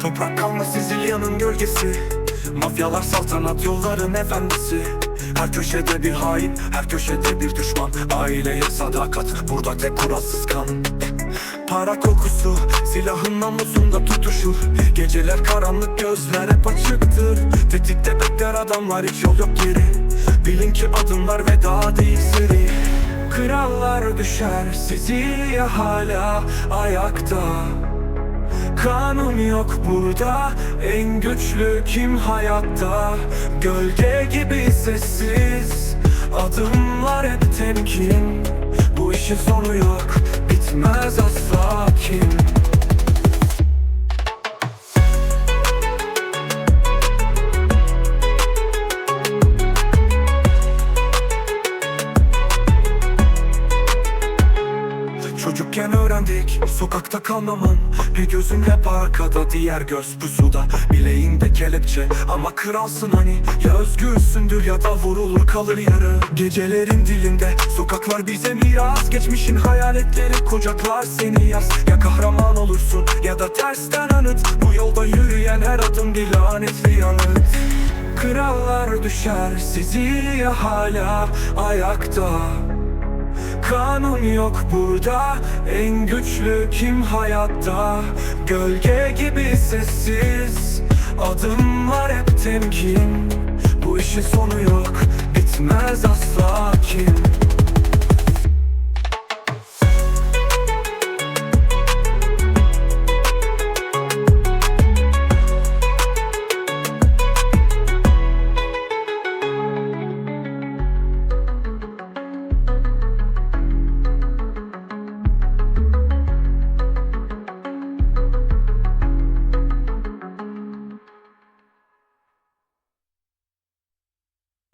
Toprak kalma Sizilya'nın gölgesi. Mafyalar saltanat yolların efendisi. Her köşede bir hain, her köşede bir düşman. Aileye sadakat, burada tek kuralsız kan. Para kokusu, silahın namlusunda tutuşur Geceler karanlık, gözler hep açıktır. Tetikte bekler adamlar, hiç yol yok geri Bilin ki adımlar veda değil seri Krallar düşer, Sicilya hala ayakta. Kanun yok burada En güçlü kim hayatta? Gölge gibi sessiz Adımlar hep temkin. Bu işin sonu yok Bitmez asla Çocukken öğrendik. Sokakta kalmaman Bir gözün hep arkada diğer göz pusuda Bileğinde kelepçe ama kralsın hani. Ya özgürsündür ya da vurulur kalır yarı. Gecelerin dilinde sokaklar bize miras. Geçmişin hayaletleri kucaklar seni yaz Ya kahraman olursun ya da tersten anıt. Bu yolda yürüyen her adım bir lanetli yanıt. Krallar düşer Sicilya hala ayakta Kanun yok burada? En güçlü kim hayatta? Gölge gibi sessiz. Adımlar hep temkin. Bu işin sonu yok. Bitmez asla kim